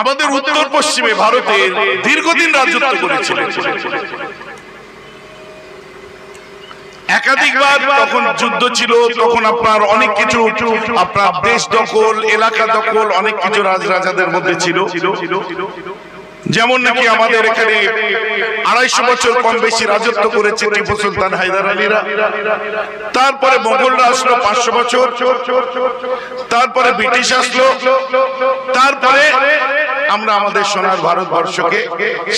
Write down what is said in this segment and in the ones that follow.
আমাদের উত্তর পশ্চিমে ভারতের দীর্ঘদিন রাজত্ব করেছিলেন। একাধিকবার তখন যুদ্ধ ছিল তখন আপনার অনেক কিছু আপনার দেশ দখল এলাকা দখল অনেক কিছু রাজরাজাদের মধ্যে ছিল। যেমন নাকি আমাদের এখানে আড়াইশো বছর কম বেশি রাজত্ব করেছে টিপু সুলতান হায়দার আলীরা তারপরে মোগলরা আসলো পাঁচশো বছর। তারপরে ব্রিটিশ আসলো। তারপরে আমরা আমাদের সোনার ভারতবর্ষকে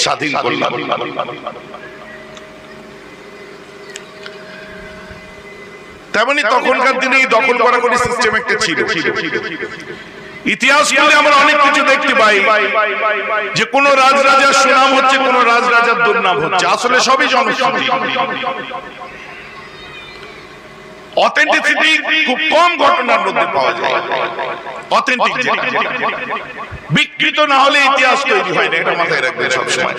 স্বাধীন করলাম। তেমনি তখনকার দিনে এই দখল করাকরি সিস্টেম একটা ছিল। ইতিহাস খুলে আমরা অনেক কিছু দেখতে পাই, যে কোন রাজরাজার সুনাম হচ্ছে, কোন রাজরাজার দুর্নাম হচ্ছে। আসলে সবই জনশ্রুতি অথেন্টিসিটি খুব কম ঘটনার মধ্যে পাওয়া যায়। অথেন্টিক বিকৃত না হলে ইতিহাস তৈরি হয় না, এটা মাথায় রাখবেন সবসময়।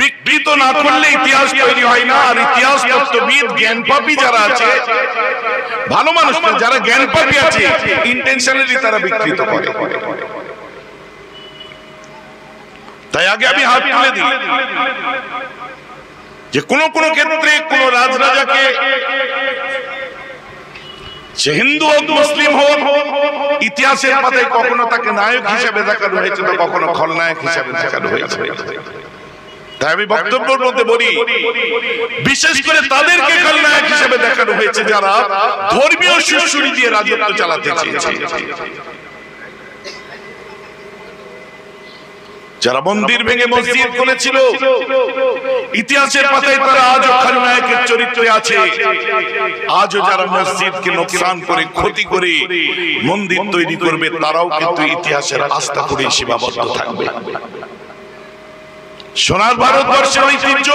বিকৃত না করলে ইতিহাস তৈরি হয় না, আর ইতিহাস তত্ত্ববিদ জ্ঞান পাপী যারা আছে, ভালো মানুষ যারা জ্ঞান পাপী আছে ইন্টেনশনালি তারা বিকৃত করে। তাই আগে আমি হাত তুলে দিই যে কোন কোন ক্ষেত্রে কোন রাজরাজাকে সে হিন্দু হোক, মুসলিম হোক, ইতিহাসের পাতায় কখনো তাকে নায়ক হিসেবে দেখানো হয়েছে তো কখনো খলনায়ক হিসেবে দেখানো হয়েছে তাই আমি বক্তব্যের মধ্যে বলি, বিশেষ করে তাদেরকে খলনায়ক হিসেবে দেখানো হয়েছে যারা ধর্মীয় সুশুরি দিয়ে রাজত্ব চালাতে চেয়েছে। যারা মন্দির ভেঙে মসজিদ করেছিল ইতিহাসের পাতায় তারা আজও খলনায়কের চরিত্রে আছে। আজও যারা মসজিদকে নোকসান করে ক্ষতি করে মন্দির তৈরি করবে তারাও কিন্তু ইতিহাসের আস্থা করে সীমাবদ্ধ থাকবে। সোনার ভারতবর্ষের ঐতিহ্য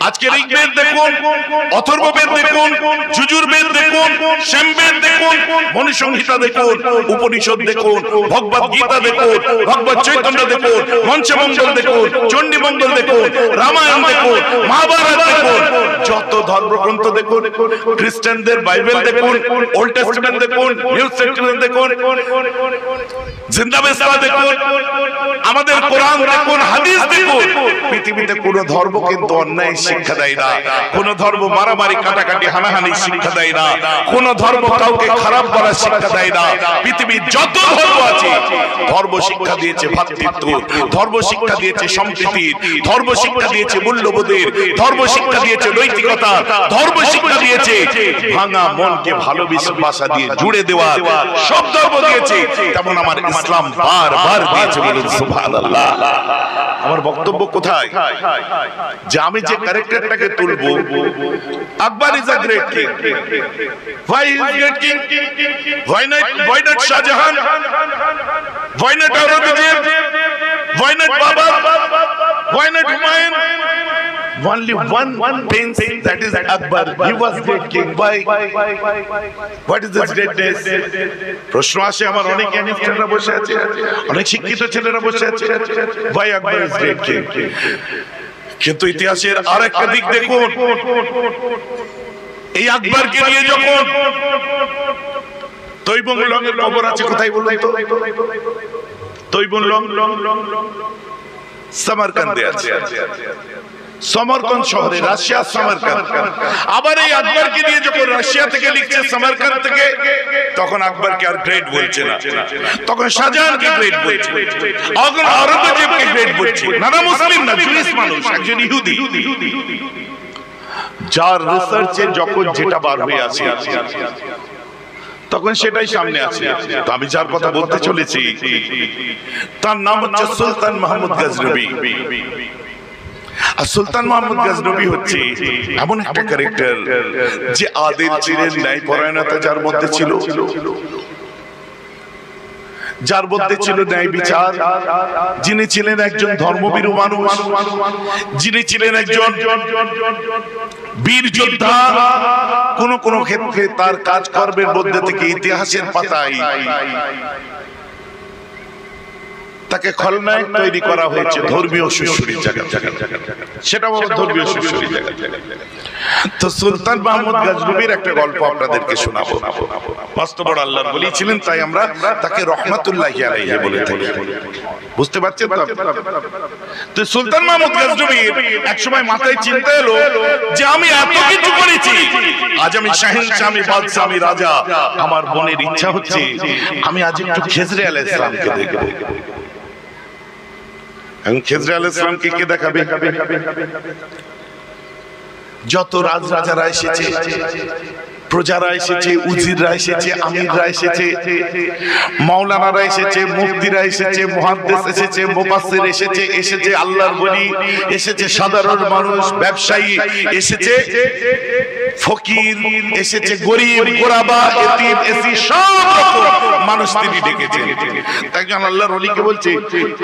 আজকে ঋগ্বেদ দেখুন অথর্ববেদ দেখুন যুজুর্বেদ দেখুন শ্যামবেদ দেখুন মনুসংহিতা দেখুন উপনিষদ দেখুন ভগবত গীতা দেখুন ভগবত চৈতন্য দেখুন মঞ্চমঙ্গল দেখুন চণ্ডীমঙ্গল দেখুন রামায়ণ দেখুন মহাভারত দেখুন যত ধর্মগ্রন্থ দেখুন খ্রিস্টানদের বাইবেল দেখুন ওল্ড টেস্টামেন্ট দেখুন নিউ টেস্টামেন্ট দেখুন জিন্দাবেস্তা দেখুন আমাদের কোরআন দেখুন হাদিস দেখুন পৃথিবীতে কোন ধর্ম কিন্তু অন্যায় শিক্ষা দেয় না। কোন ধর্ম মারামারি কাটাকাটি হানাহানি শিক্ষা দেয় না। কোন ধর্ম কাউকে খারাপ করার শিক্ষা দেয় না। পৃথিবীর যত ধর্ম আছে ধর্ম শিক্ষা দিয়েছে ভ্রাতৃত্ব ধর্ম শিক্ষা দিয়েছে সম্প্রীতির ধর্ম শিক্ষা দিয়েছে মূল্যবোধের ধর্ম শিক্ষা দিয়েছে নৈতিকতা ধর্ম শিক্ষা দিয়েছে ভাঙা মনকে ভালোবাসা দিয়ে জুড়ে দেওয়া সব ধর্ম দিয়েছে। তেমন আমার ইসলাম বারবার দিয়েছে বলুন সুবহানাল্লাহ। আমার বক্তব্য কোথায়? যে আমি যে ক্যারেক্টারটাকে তুলবো Akbar is a great king why is great king why not why not Shahjahan why not Aurangzeb why not বাবা why not Humayun Only one pains that is Akbar. He was great king. Why? What is this greatness? প্রশ্ন আসে আমার অনেক জ্ঞানীরা বসে আছে, অনেক শিক্ষিত ছেলেরা বসে আছে ভাই আকবর ইজ গ্রেট কিং কিন্তু ইতিহাসের আরেকটা দিক দেখুন। এই আকবরকে নিয়ে যখন তৈবং কবর আছে কোথায় বলুন তো? তৈবং লং সামারকান্দে আছে। সমরকন্দ শহরে রাশিয়া সমরকন্দ। আবার এই আকবরকে নিয়ে যখন রাশিয়া থেকে লিখছে সমরকন্দ থেকে তখন আকবরকে আর গ্রেট বলছে না। তখন শাহজাহানকে গ্রেট বলছে। আওরঙ্গজেবকে গ্রেট বলছে। নানা মুসলিম না জুইস মানুষ একজন ইহুদি। যার রিসার্চে যখন যেটা বার হয়ে আছে। তখন সেটাই সামনে আছে। তো আমি যার কথা বলতে চলেছি তার নাম হচ্ছে সুলতান মাহমুদ গজনবী। আর সুলতান মোহাম্মদ গজনবী হচ্ছে এমন একটা ক্যারেক্টার যে আদিল ছিলেন ন্যায় পরায়ণতা যার মধ্যে ছিল। যার মধ্যে ছিল। ন্যায় বিচার। যিনি ছিলেন একজন ধর্মবীর মানুষ। যিনি ছিলেন একজন বীর যোদ্ধা। কোন কোন ক্ষেত্রে তার কাজকর্মের মধ্যে থেকে ইতিহাসের পাতায় তাকে খলনায়ক তৈরি করা হয়েছে ধর্মীয় সুশুরি জায়গা সেটা বড় ধর্মীয় সুশুরি জায়গা তো সুলতান মাহমুদ গাজনবীর একটা গল্প আপনাদেরকে শোনাবো। মস্ত বড় আল্লাহ বলেছিলেন তাই আমরা তাকে রহমাতুল্লাহ আলাইহি বলে থাকি। বুঝতে পারছেন তো? তো সুলতান মাহমুদ গাজনবীর একসময় মাথায় চিন্তা এলো যে আমি এত কিছু করেছি আজ আমি শাহিন আমি বাদশাহ আমি রাজা। আমার বোনের ইচ্ছা হচ্ছে আমি আজ একটু খেজরে আলাইহিস সালামকে দেখব। এখন খেজরে আলাইহিস সালামকে কে দেখাবে? যত রাজ রাজারা এসেছে প্রজারা এসেছে উজিররা এসেছে আমিররা এসেছে মাওলানারা এসেছে মুফতিরা এসেছে মুহাদ্দিস এসেছে মুফাসসির এসেছে এসেছে আল্লাহর বলি এসেছে সাধারণ মানুষ ব্যবসায়ী এসেছে ফকির এসেছে গরিব গোরাবা এতিম এসি সব মানুষ তিনি ডেকেছেন। একজন আল্লাহর ওলিকে বলছে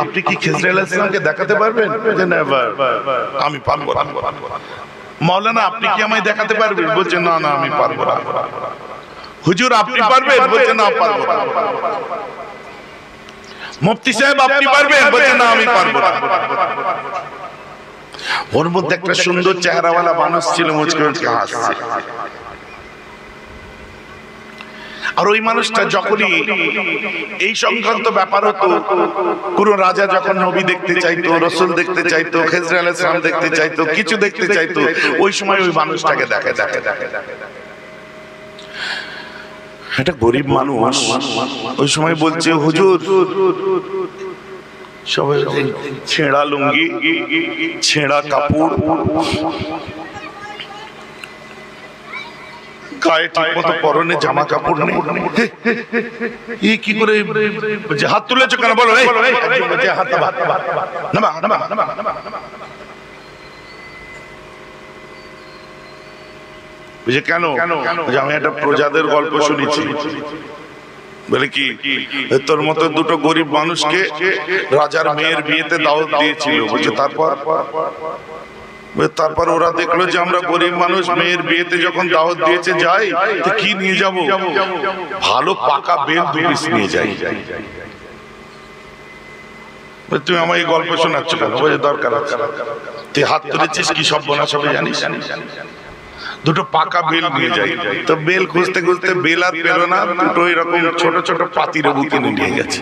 আপনি কি খেজরে আলাইহিস সালামকে দেখাতে পারবেন। আমি পারব না। মাওলানা, আপনি কি আমায় দেখাতে পারবেন? বলছে, না না, আমি পারব না। হুজুর, আপনি পারবেন? বলছে, না, পারব না। মুফতি সাহেব, আপনি পারবেন? বলছে, না, আমি পারব না। ওর মধ্যে একটা সুন্দর চেহারাওয়ালা মানুষ ছিল, মুচকে মুচকে হাসছে। আর ওই মানুষটা যখনই এই সংক্রান্ত ব্যাপার হতো, কোন রাজা যখন নবী দেখতে চাইতো, রসুল দেখতে চাইতো, খেজর আলাইসালাম দেখতে চাইতো, কিছু দেখতে চাইতো, ওই সময় ওই মানুষটাকে দেখে দেখে দেখে একটা গরিব মানুষ ওই সময় বলছে, হুজুর, সবাই ছেঁড়া লুঙ্গি, ছেঁড়া কাপড় গায়ে ঠিক পরনে জামা কাপড় নেই এই কি করে যে হাত তুলেছো কেন বলো এই, একজন বলছে, হাত নামা, নামা, নামা, নামা, নামা, নামা। বলছে কেন আমি একটা প্রজাদের গল্প শুনেছি বলে কি তোর মতো দুটো গরিব মানুষকে রাজার মেয়ের বিয়েতে দাওয়াত দিয়েছিল বলছে তারপর তারপর ওরা দেখল যে আমরা গরিব মানুষ, মেয়ের বিয়েতে যখন দাওয়াত দিয়েছে যাই কি নিয়ে যাব? ভালো পাকা বেল দু নিয়ে যাই। তুমি আমার এই গল্প শোনাচ্ছ দরকার তুই হাত তুলেছিস কি সব বোনা সবে জানিস? দুটো পাকা বেল নিয়ে যাই। তো বেল খুঁজতে খুঁজতে বেল আর পেল না দুটো এরকম ছোট ছোট পাতি লেবু কিনে নিয়ে গেছে।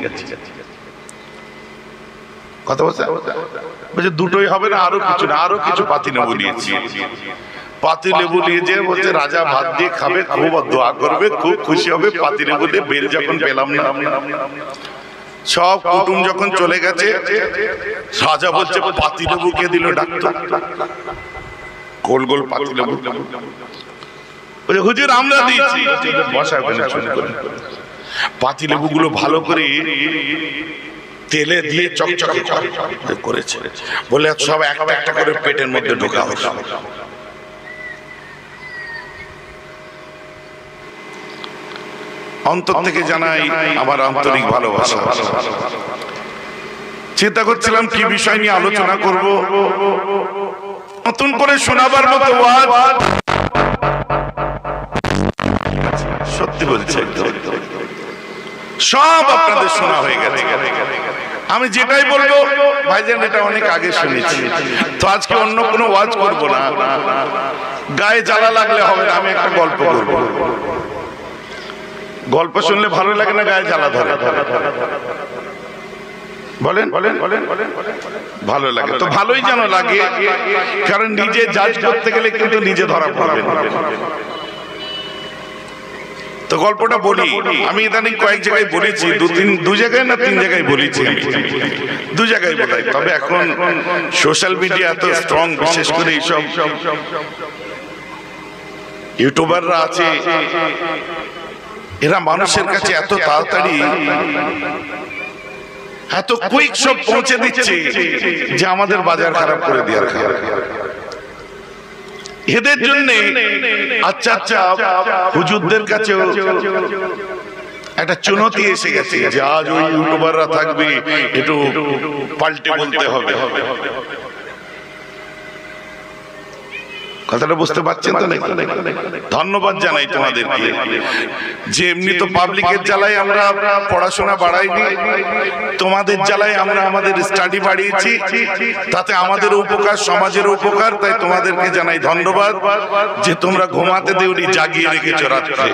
কথা বলছে বলছে, দুটোই হবে না, আরও কিছু না, আরও কিছু পাতি লেবু নিয়েছি। পাতি লেবু নিয়ে যে বলছে, রাজা ভাত দিয়ে খাবে, খুব দোয়া করবে, খুব খুশি হবে, পাতি লেবু দিয়ে বেল যখন পেলাম না। সব কুটুম যখন চলে গেছে, রাজা বলছে, পাতি লেবু কে দিল ডাক্তার? গোল গোল পাতি লেবু। বলছে, হুজুর, আমরা দিয়েছি। বসা ওখানে পাতি লেবুগুলো ভালো করে তেলে দিয়ে চকচকে করে- করেছে। বলে সব একটা একটা করে পেটের মধ্যে ঢোকা হলো অন্তর থেকে জানাই আমার আন্তরিক ভালোবাসা। চিন্তা করছিলাম কি বিষয় নিয়ে আলোচনা করব। নতুন করে শোনাবার মতো সত্যি বলছি সব আপনাদের শোনা হয়ে গেছে। আমি যেটাই বলব, ভাইজান, এটা অনেক আগে শুনেছি। তো আজকে অন্য কোনো ওয়াজ করব না। গায়ে জ্বালা লাগলে হবে না, আমি একটা গল্প করব। গল্প শুনলে ভালো লাগে না, গায়ে জ্বালা ধরে? বলেন বলেন বলেন ভালো লাগে। তো ভালোই যেন লাগে, কারণ নিজে জাজ করতে গেলে কিন্তু নিজে ধরা পড়বে। তো গল্পটা বলি। আমি ইদানিং কয়েক জায়গায় বলেছি। দু তিন দু জায়গায় না তিন জায়গায় বলেছি দু জায়গায় বলাই তবে এখন সোশ্যাল মিডিয়া এত স্ট্রং বিশেষ করে এইসব ইউটিউবাররা আছে। এরা মানুষের কাছে এত তাড়াতাড়ি এত কুইক সব পৌঁছে দিচ্ছে যে আমাদের বাজার খারাপ করে দেওয়ার খারাপ। এদের জন্য আচ্ছা আচ্ছা হুজুরদের কাছে একটা চুনতি এসে গেছে যে আজ ওই ইউটিউবাররা থাকবে একটু পাল্টে বলতে হবে। কথাটা বুঝতে পারছেন তো নাকি? ধন্যবাদ জানাই তোমাদেরকে। যে এমনি তো পাবলিকের জ্বালায় আমরা পড়াশোনা বাড়াইনি, তোমাদের জ্বালায় আমরা আমাদের স্টাডি বাড়িয়েছি, তাতে আমাদের উপকার সমাজের উপকার, তাই তোমাদেরকে জানাই ধন্যবাদ যে তোমরা ঘুমাতে দেউনি জাগিয়ে রেখেছো রাত্রে।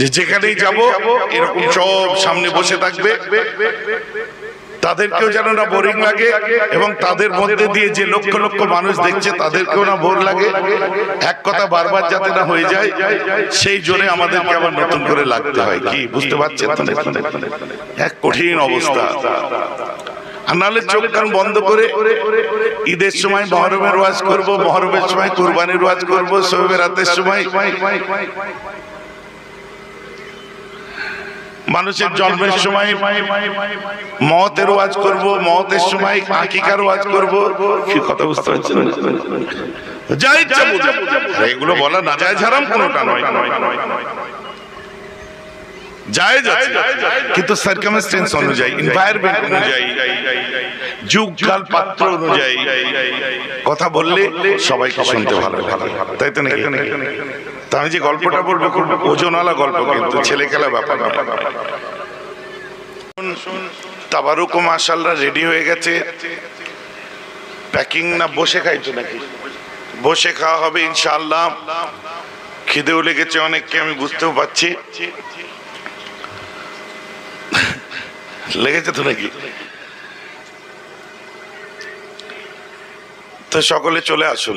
যে যেখানেই যাব, এরকম সব সামনে বসে থাকবে। তাদেরকেও যেন না বোরিং লাগে এবং তাদের মধ্যে দিয়ে যে লক্ষ লক্ষ মানুষ দেখছে তাদেরকেও না বোর লাগে। এক কথা বারবার যাতে না হয়ে যায় সেই জোরে আমাদেরকে আবার নতুন করে লাগতে হয়। কি? বুঝতে পারছেন? এক কঠিন অবস্থা। আর নাহলে চোখ কান বন্ধ করে ঈদের সময় মহরমের ওয়াজ করব মহরমের সময় কুরবানির ওয়াজ করব সবে রাতের সময়। মানুষের জন্মের সময় মহতের ওয়াজ করব মহতের সময় আকিকার ওয়াজ করব। কি কথা বুঝতে পারছেন? যা ইচ্ছা। এগুলো বলা না যায় ঝারাম কোনোটা নয়। কিন্তু কথা বললে সবাইকে শুনতে ভালো লাগে। তাই তো নাকি? তা আমি যে গল্পটা বলব ওজনওয়ালা গল্প কিন্তু ছেলে খেলা ব্যাপার নয়। তাবারুকও মাশাল্লাহ রেডি হয়ে গেছে। প্যাকিং না, বসে খাইছো নাকি? বসে খাওয়া হবে ইনশাআল্লাহ। খিদেও লেগেছে অনেককে, আমি বুঝতেও পারছি। লেগেছে তো নাকি? তো সকলে চলে আসুন।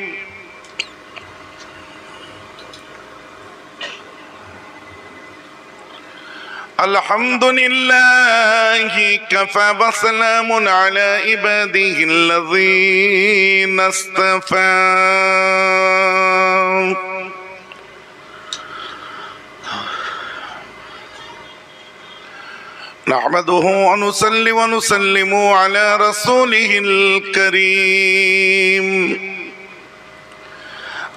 الحمد لله كفى وسلام على عباده الذين اصطفى نحمده ونصلي ونسلم على رسوله الكريم.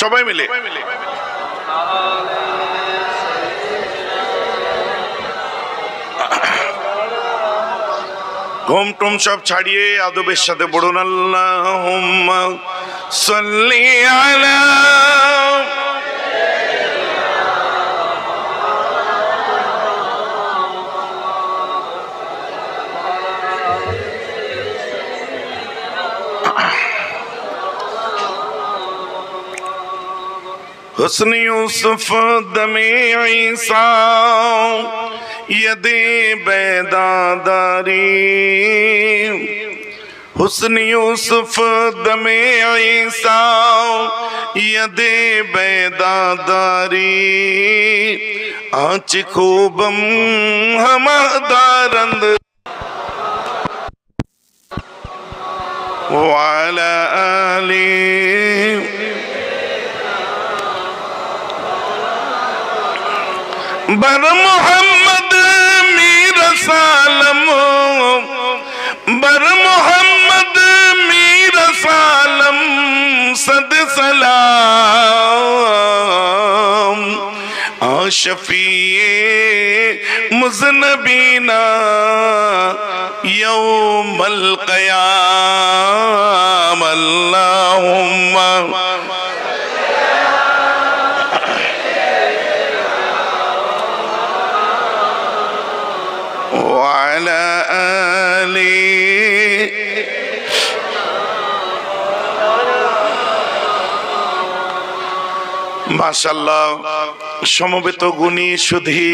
সবাই মিলে। ঘুম টুম সব ছাড়িয়ে আদবের সাথে বড়ুন আল্লাহ সাল্লি আলা حسن یوسف دم عیسیٰ ید بیداداری حسن یوسف دم عیسیٰ ید بیداداری آنچ خوبم ہمادارند وعلى آله بر محمد میر سالم بر محمد میر سالم صد سلام آ شفیع مذنبینا یوم القیام মাশাল্লাহ সমবেত গুণী সুধী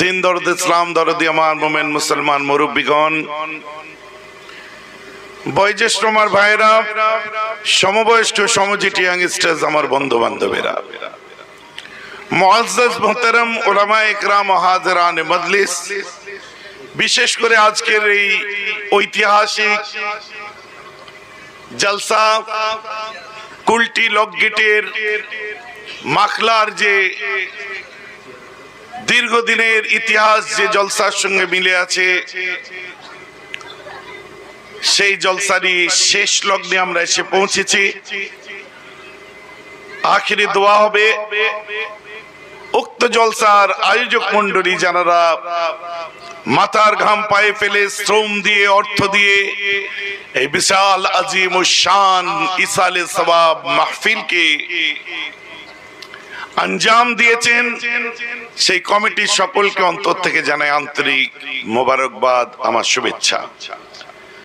দিন দরদ ইসলাম দরদি আমার মোমেন মুসলমান মুরব্বীগণ, বয়োজ্যেষ্ঠ আমার ভাইরা সমবয়স্ক সমজিটি ইয়াংস্টার্স আমার বন্ধু বান্ধবেরা মুআজ্জাজ মোহতারাম ওলামা ইকরাম হাজরান মজলিস, বিশেষ করে আজকের এই ঐতিহাসিক জলসা কুলটি লকগেটের মাখলার যে দীর্ঘদিনের ইতিহাস যে জলসার সঙ্গে মিলে আছে, সেই জলসারই শেষ লগ্নে আমরা এসে পৌঁছেছি। আখিরি দোয়া হবে। উক্ত জলসার আয়োজক মন্ডলী যারা মাথার ঘাম পায়ে ফেলে শ্রম দিয়ে, অর্থ দিয়ে এই বিশাল আজিম শান ইসালে সবাব মাহফিলকে আঞ্জাম দিয়েছেন সেই কমিটির সকলকে অন্তর থেকে জানায় আন্তরিক মোবারকবাদ, আমার শুভেচ্ছা।